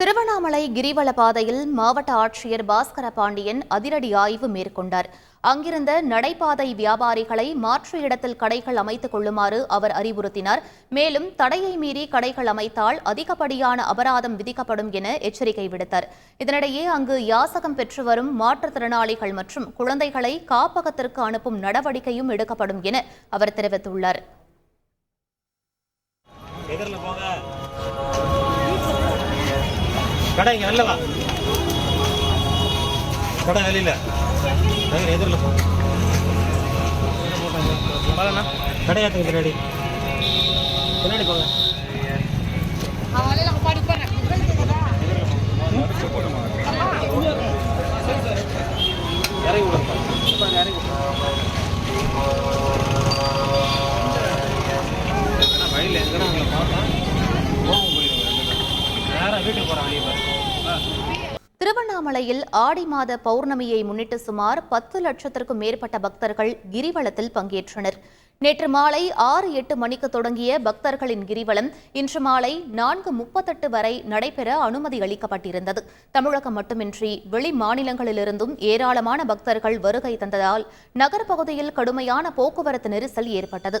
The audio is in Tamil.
திருவண்ணாமலை கிரிவல பாதையில் மாவட்ட ஆட்சியர் பாஸ்கர பாண்டியன் அதிரடி ஆய்வு மேற்கொண்டார். அங்கிருந்த நடைபாதை வியாபாரிகளை மாற்று இடத்தில் கடைகள் அமைத்துக் கொள்ளுமாறு அவர் அறிவுறுத்தினார். மேலும் தடையை மீறி கடைகள் அமைத்தால் அதிகப்படியான அபராதம் விதிக்கப்படும் என எச்சரிக்கை விடுத்தார். இதனிடையே அங்கு யாசகம் பெற்று வரும் மாற்றுத்திறனாளிகள் மற்றும் குழந்தைகளை காப்பகத்திற்கு அனுப்பும் நடவடிக்கையும் எடுக்கப்படும் என அவர் தெரிவித்துள்ளார். கடை இங்கே வெளில வா. கடை வெளியில் டயர் எதிரில் போ. பாலண்ணா கடையாத்துக்கு பின்னாடி. பின்னாடி போங்க. இறங்கி விடுங்க இறங்கி திருவண்ணாமலையில் ஆடி மாத பௌர்ணமியை முன்னிட்டு சுமார் பத்து லட்சத்திற்கும் மேற்பட்ட பக்தர்கள் கிரிவலத்தில் பங்கேற்றனர். நேற்று மாலை ஆறு எட்டு மணிக்கு தொடங்கிய பக்தர்களின் கிரிவலம் இன்று மாலை நான்கு முப்பத்தெட்டு வரை நடைபெற அனுமதி அளிக்கப்பட்டிருந்தது. தமிழகம் மட்டுமின்றி வெளி மாநிலங்களிலிருந்தும் ஏராளமான பக்தர்கள் வருகை தந்ததால் நகர்ப்பகுதியில் கடுமையான போக்குவரத்து நெரிசல் ஏற்பட்டது.